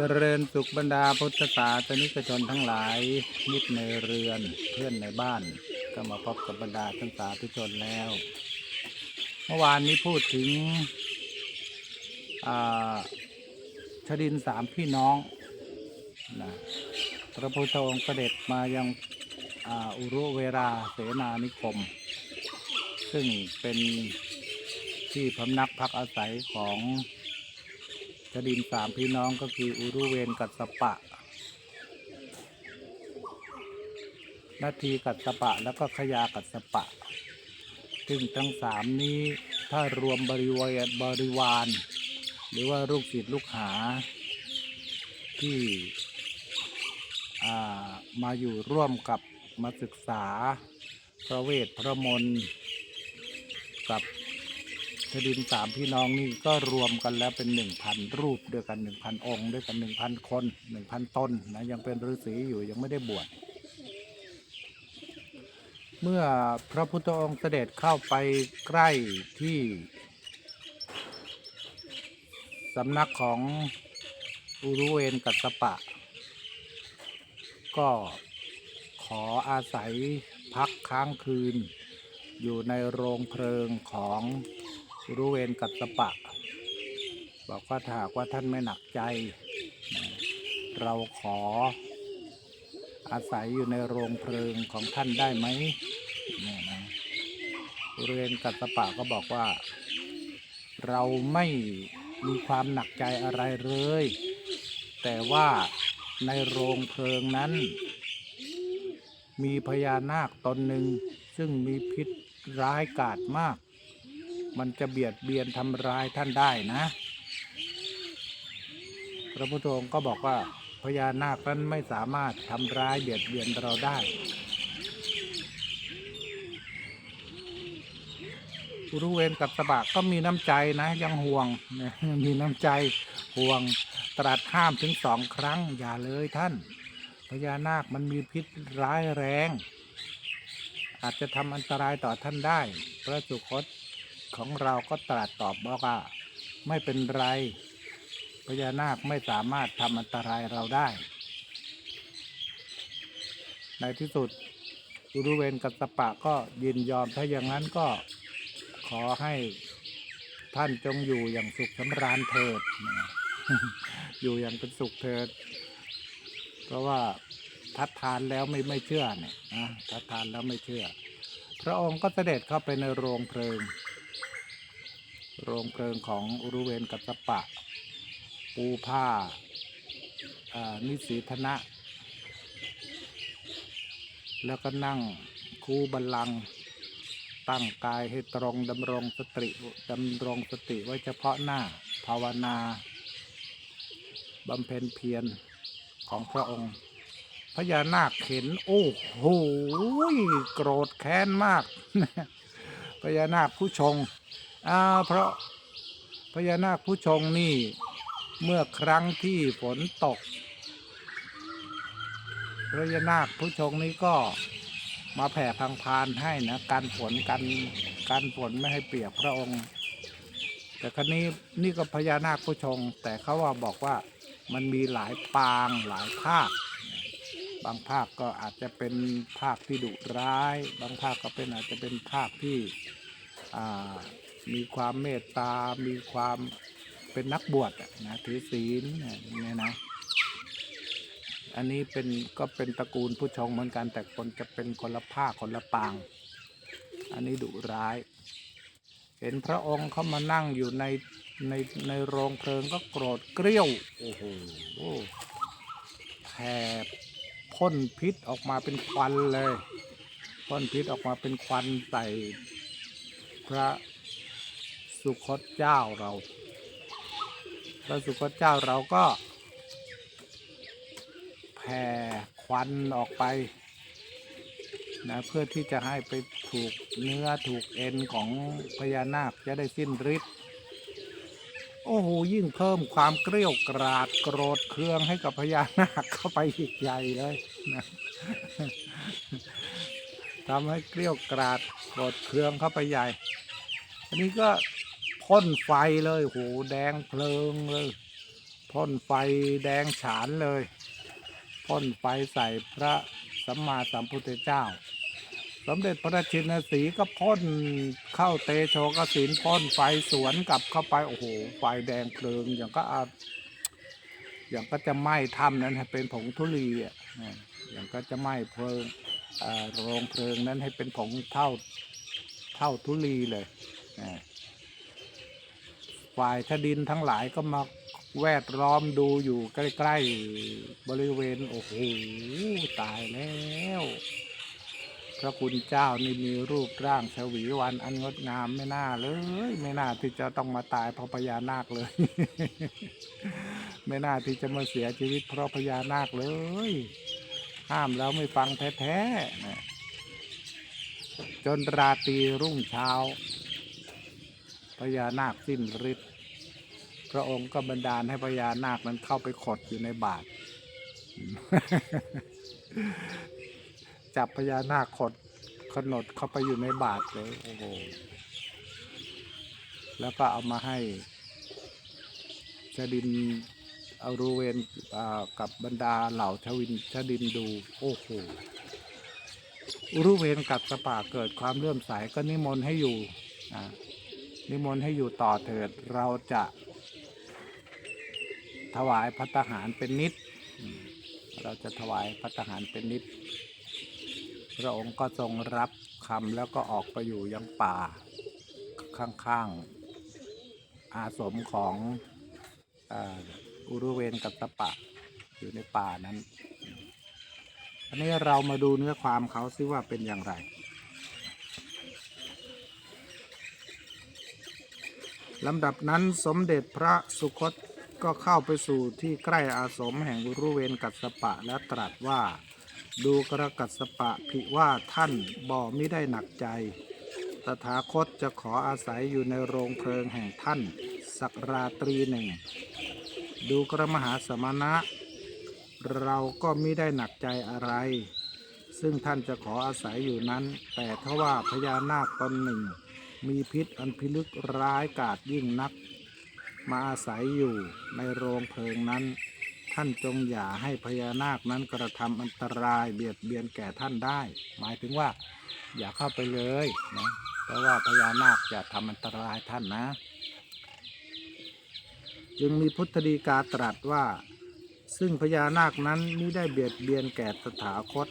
เจริญสุขบรรดาพุทธศาสนิกชนทั้งหลายมิตรในเรือนเพื่อนในบ้าน ก็มาพบกับบรรดาท่านสาธุชนแล้ว เมื่อวานนี้พูดถึงอาชดินสามพี่น้องนะพระพุทธองค์เสด็จมายังอาอุรุเวราเสนานิคม ซึ่งเป็นที่พำนักพักอาศัยของ ชดินสามพี่น้องก็คืออุรุเวนกัสสปะ นาทีกัสสปะแล้วก็ขยากัสสปะ ซึ่งทั้งสามนี้ถ้ารวมบริวารบริวาร หรือว่าลูกศิษย์ลูกหา ที่ามาอยู่ร่วมกับมาศึกษาพระเวทพระมนต์กับ ชดินสามพี่น้องนี่ก็รวมกันแล้วเป็นหนึ่งพันรูปด้วยกันหนึ่งพันองค์ด้วยกันหนึ่งพันคนหนึ่งพันตนนะยังเป็นฤาษีอยู่ยังไม่ได้บวชเมื่อพระพุทธองค์เสด็จเข้าไปใกล้ที่สำนักของอุรุเวนกัสปะ ก็ขออาศัยพักค้างคืน อยู่ในโรงเพลิงของ รุเวนกัสปะ บอกว่าถ้าหากว่าท่านไม่หนักใจ เราขอ อาศัยอยู่ในโรงเพลิงของท่านได้ไหมเนี่ยนะบริเวณกัสสปะก็บอกว่า เราไม่มีความหนักใจอะไรเลย แต่ว่าในโรงเพลิงนั้น มีพญานาคตนหนึ่งซึ่งมีพิษร้ายกาจมาก มันจะเบียดเบียนทำร้ายท่านได้นะ พระพุทธองค์ก็บอกว่าพญานาคนั้นไม่สามารถทำร้ายเบียดเบียนเราได้อุรุเวนกับสบะก็มีน้ำใจนะยังห่วงมีน้ำใจห่วงตรัสห้ามถึงสองครั้ง อย่าเลยท่าน พญานาคมันมีพิษร้ายแรง อาจจะทำอันตรายต่อท่านได้ พระสุคต ของเราก็ตรัสตอบบอกว่าไม่เป็นไรพญานาคไม่สามารถทำอันตรายเราได้ ในที่สุดอุรุเวนกัสสปะก็ยินยอมถ้าอย่างนั้นก็ขอให้ท่านจงอยู่อย่างสุขสำราญเถิด อยู่อย่างเป็นสุขเถิด เพราะว่าทัดทานแล้วไม่ไม่เชื่อเนี่ยนะทัดทานแล้วไม่เชื่อ พระองค์ก็เสด็จเข้าไปในโรงเพลิง โรงเพลิงของอุรุเวนกัสสปะ ปูผ้าอ่านิสีธนะ แล้วก็นั่งคูบัลลัง ตั้งกายให้ตรงดำรงสติดำรงสติไว้เฉพาะหน้า ภาวนาบำเพ็ญเพียรของพระองค์พญานาคเห็น โอ้โหโกรธแค้นมากพญานาคผู้ชง อ่าเพราะพญานาคผู้ชงนี่เมื่อครั้งที่ฝนตกพระยานาคผู้ชงนี้ก็มาแผ่พังพานให้นะการฝนกันการฝนไม่ให้เปียกพระองค์ แต่ครั้นี้นี่ก็พญานาคผู้ชง แต่เขาว่าบอกว่ามันมีหลายปางหลายภาค บางภาคก็อาจจะเป็นภาคที่ดุร้าย บางภาคก็เป็นอาจจะเป็นภาคที่อ่า มีความเมตตา มีความเป็นนักบวชนะถือศีลเนี่ยนะ อันนี้เป็นก็เป็นตระกูลผู้ชงเหมือนกันแต่คนจะเป็นคนละภาคคนละปาง อันนี้ดุร้าย เห็นพระองค์เขามานั่งอยู่ในในในโรงเพลิงก็โกรธเกรี้ยว โอ้โหแผ่พ่นพิษออกมาเป็นควันเลยพ่นพิษออกมาเป็นควันใส่พระ สุคตเจ้าเรา พระสุคตเจ้าเราก็แผ่ควันออกไปนะเพื่อที่จะให้ไปถูกเนื้อถูกเอ็นของพญานาคจะได้สิ้นฤทธิ์โอ้โหยิ่งเพิ่มความเกรี้ยวกราดโกรธเคืองให้กับพญานาคเข้าไปอีกใหญ่เลยนะทำให้เกรี้ยวกราดโกรธเคืองเข้าไปใหญ่ อันนี้ก็ พ่นไฟเลยโหแดงเพลิงเลยพ่นไฟแดงฉานเลยพ่นไฟใส่พระสัมมาสัมพุทธเจ้า สมเด็จพระชินสีก็พ่นเข้าเตโชกสินพ่นไฟสวนกลับเข้าไปโอ้โหไฟแดงเพลิงอย่างก็อาอย่างก็จะไหม้ถ้ำนั้นให้เป็นผงธุลีอะอย่างก็จะไหม้เพลิงเอ่อโรงเพลิงนั้นให้เป็นผงเท่าเท่าธุลีเลย ฝ่ายชดินทั้งหลายก็มาแวดล้อมดูอยู่ใกล้ ๆ บริเวณ โอ้โห ตายแล้ว พระคุณเจ้านี่มีรูปร่างชวีวันอันงดงามไม่น่าเลย ไม่น่าที่จะต้องมาตายเพราะพญานาคเลย ไม่น่าที่จะมาเสียชีวิตเพราะพญานาคเลย ห้ามแล้วไม่ฟังแท้ๆจนราตรีรุ่งเช้า พญานาคสิ้นฤทธิ์พระองค์ก็บันดาลให้พญานาคนั้นเข้าไปขดอยู่ในบาทจับพญานาคขดขนดเข้าไปอยู่ในบาทเลยโอ้โหแล้วก็เอามาให้ชดินเอารูเวนกับบรรดาเหล่าชวินชดินดูโอ้โหรูเวนกับสปาเกิดความเลื่อมใสก็นิมนต์ให้อยู่อ่า นิมนต์ให้อยู่ต่อเถิดเราจะถวายพัตตาหารเป็นนิด เราจะถวายพัตตาหารเป็นนิด พระองค์ก็ทรงรับคำแล้วก็ออกไปอยู่ยังป่าข้างๆ อาสมของอ,อุรุเวนกัตตปะอยู่ในป่านั้น อันนี้เรามาดูเนื้อความเขาซิว่าเป็นอย่างไร ลำดับนั้นสมเด็จพระสุคตก็เข้าไปสู่ที่ใกล้อาสมแห่งรุเวนกัสปะและตรัสว่า ดูกระกัสปะภิว่าท่านบ่ไม่ได้หนักใจ ตถาคตจะขออาศัยอยู่ในโรงเพลิงแห่งท่าน สักราตรีหนึ่ง ดูกระมหาสมณะ เราก็ไม่ได้หนักใจอะไร ซึ่งท่านจะขออาศัยอยู่นั้น แต่ถ้าว่าพญานาคตนหนึ่ง มีพิษอันพิลึกร้ายกาจยิ่งนัก มาอาศัยอยู่ในโรงเพลิงนั้น ท่านจงอย่าให้พญานาคนั้นกระทำอันตรายเบียดเบียนแก่ท่านได้ หมายถึงว่าอย่าเข้าไปเลยนะเพราะว่าพญานาคจะทำอันตรายท่านนะ จึงมีพุทธดีกาตรัสว่า ซึ่งพญานาคนั้นมิได้เบียดเบียนแก่ตถาคต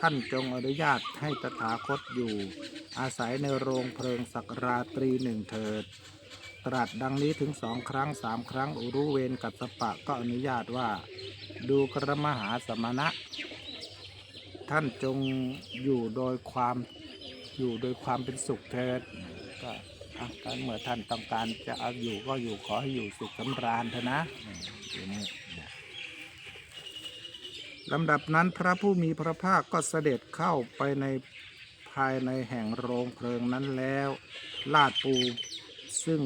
ท่านจงอนุญาตให้ตถาคตอยู่ อาศัยในโรงเพลิงสักราตรีหนึ่งเถิด ตรัสดังนี้ถึงสองครั้งสามครั้งอุรุเวนกัสปะก็อนุญาตว่า ดูกระมหาสมณะ ท่านจงอยู่โดยความอยู่โดยความเป็นสุขเถิดก็อะก็เมื่อท่านต้องการจะเอาอยู่ก็อยู่ขอให้อยู่สุขสำราญเถอะนะลำดับนั้นพระผู้มีพระภาคก็เสด็จเข้าไปใน ภายในแห่งโรงเพลิงนั้นแล้ว ลาดปูซึ่ง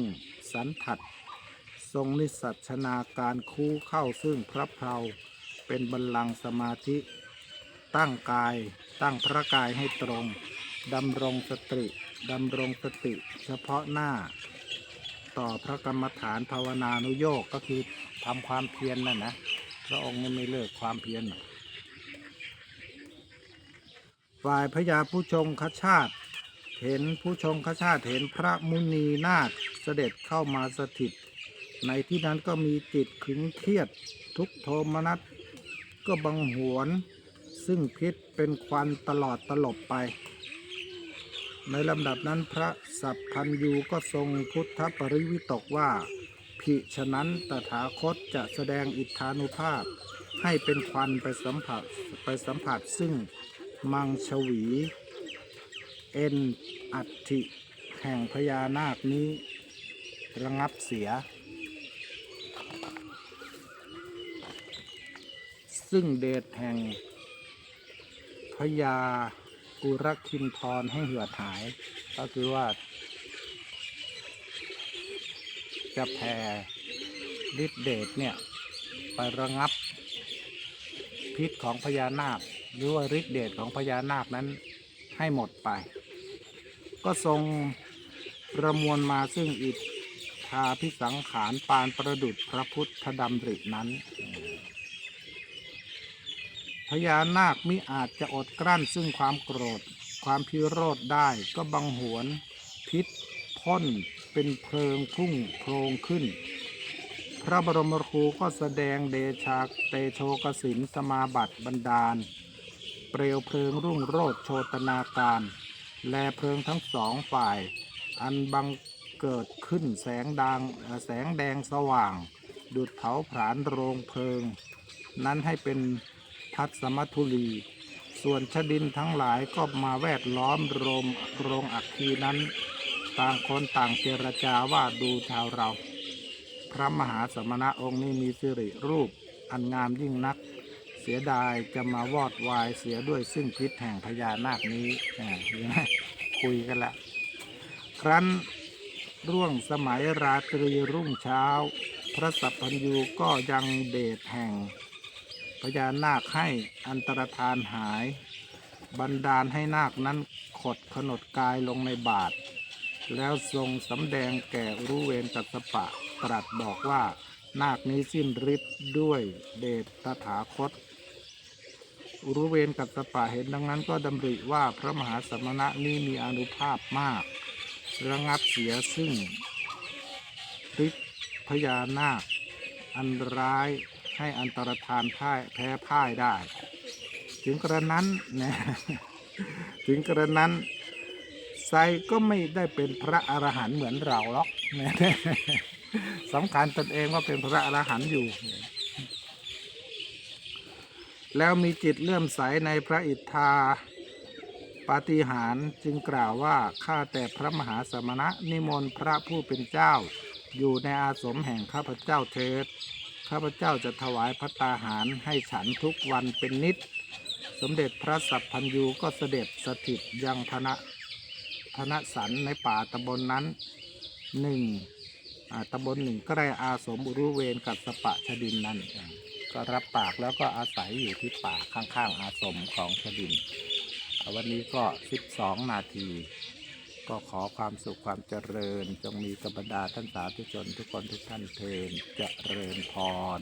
สันถัด ทรงนิสัชนาการคู่เข้าซึ่งพระเพลาเป็นบัลลังก์สมาธิ ตั้งกายตั้งพระกายให้ตรงดำรงสติดำรงสติเฉพาะหน้า ต่อพระกรรมฐานภาวนานุโยกก็คือทำความเพียรนนั่นนะพระองค์ไม่เลิกความเพียร ฝ่ายพญาผู้ชงคชาติเห็นผู้ชงคชาติเห็นพระมุนีนาถเสด็จเข้ามาสถิต ในที่นั้นก็มีจิตขึงเครียดทุกโทมนัสก็บังหวน ซึ่งพิษเป็นควันตลอดตลบไป ในลำดับนั้นพระสัพพันยูก็ทรงพุทธปริวิตกว่าภิฉะนั้นตถาคตจะแสดงอิทธานุภาพ ให้เป็นควันไปสัมผัสไปสัมผัสซึ่ง มังชวี เอ็นอัฐิแห่งพญานาคนี้ ระงับเสีย ซึ่งเดชแห่งพญากุรคินทรให้เหือดหาย ก็คือว่า จะแผ่ฤทธิเดชเนี่ย ไประงับพิษของพญานาค หรือว่าฤทธิเดชของพญานาคนั้นให้หมดไป ก็ทรงประมวลมาซึ่งอิทธาพิสังขารปานประดุจพระพุทธดำรินั้น พญานาคมิอาจจะอดกลั้นซึ่งความโกรธความพิโรธได้ก็บังหวนพิษพ่นเป็นเพลิงพุ่งโพรงขึ้น พระบรมครูก็แสดงเดชาเตโชกสินสมาบัติบันดาล เปลวเพลิงรุ่งโรจน์โชตนาการ แลเพลิงทั้งสองฝ่าย อันบังเกิดขึ้นแสงดังแสงแดงสว่าง ดุดเผาผลาญโรงเพลิง นั้นให้เป็นทัศมทุลี ส่วนชดินทั้งหลายก็มาแวดล้อมโรงโรงอัคคีนั้น ต่างคนต่างเจรจาว่าดูชาวเรา พระมหาสมณะองค์นี้มีสิริรูปอันงามยิ่งนัก เสียดายจะมาวอดวายเสียด้วยซึ่งพิษแห่งพญานาคนี้อ่าเห็นไหมคุยกันละครั้นร่วงสมัยราตรีรุ่งเช้า พระสัพพัญญูก็ยังเดชแห่งพญานาคให้อันตรธานหาย บันดาลให้นาคนั้นขดขนดกายลงในบาท แล้วทรงสำแดงแก่รู้เวรตัสปะตรัสบอกว่า นาคนี้สิ้นฤทธิ์ด้วยเดชตถาคต รู้เวรกัสสปะเห็นดังนั้นก็ดำริว่าพระมหาสมณะนี้มีอนุภาพมาก ระงับเสียซึ่งฤทธิพญานาค อันร้ายให้อันตรธานพ่ายแพ้พ่ายได้ ถึงกระนั้นนะถึงกระนั้นไซก็ไม่ได้เป็นพระอรหันต์เหมือนเราหรอกนะสำคัญตนเองว่าเป็นพระอรหันต์อยู่ แล้วมีจิตเลื่อมใสในพระอิทธาปาฏิหาริย์จึงกล่าวว่าข้าแต่พระมหาสมณะนิมนต์พระผู้เป็นเจ้า อยู่ในอาสมแห่งข้าพเจ้าเถิดข้าพเจ้าจะถวายพระตาหารให้ฉันทุกวันเป็นนิด สมเด็จพระสัพพัญญูก็เสด็จสถิตยังพนะพนะสันในป่าตำบลนนั้นหนึ่งอาตำบลหนึ่งก็ได้อาสมอุรุเวนกับสปะชดินนั้นอ่า ก็รับปากแล้วก็อาศัยอยู่ที่ป่าข้างๆอาสมของชดิน วันนี้ก็ 12 นาที ก็ขอความสุขความเจริญ จงมีกับบรรดาท่านสาธุชนทุกคนทุกท่านเทินเจริญพร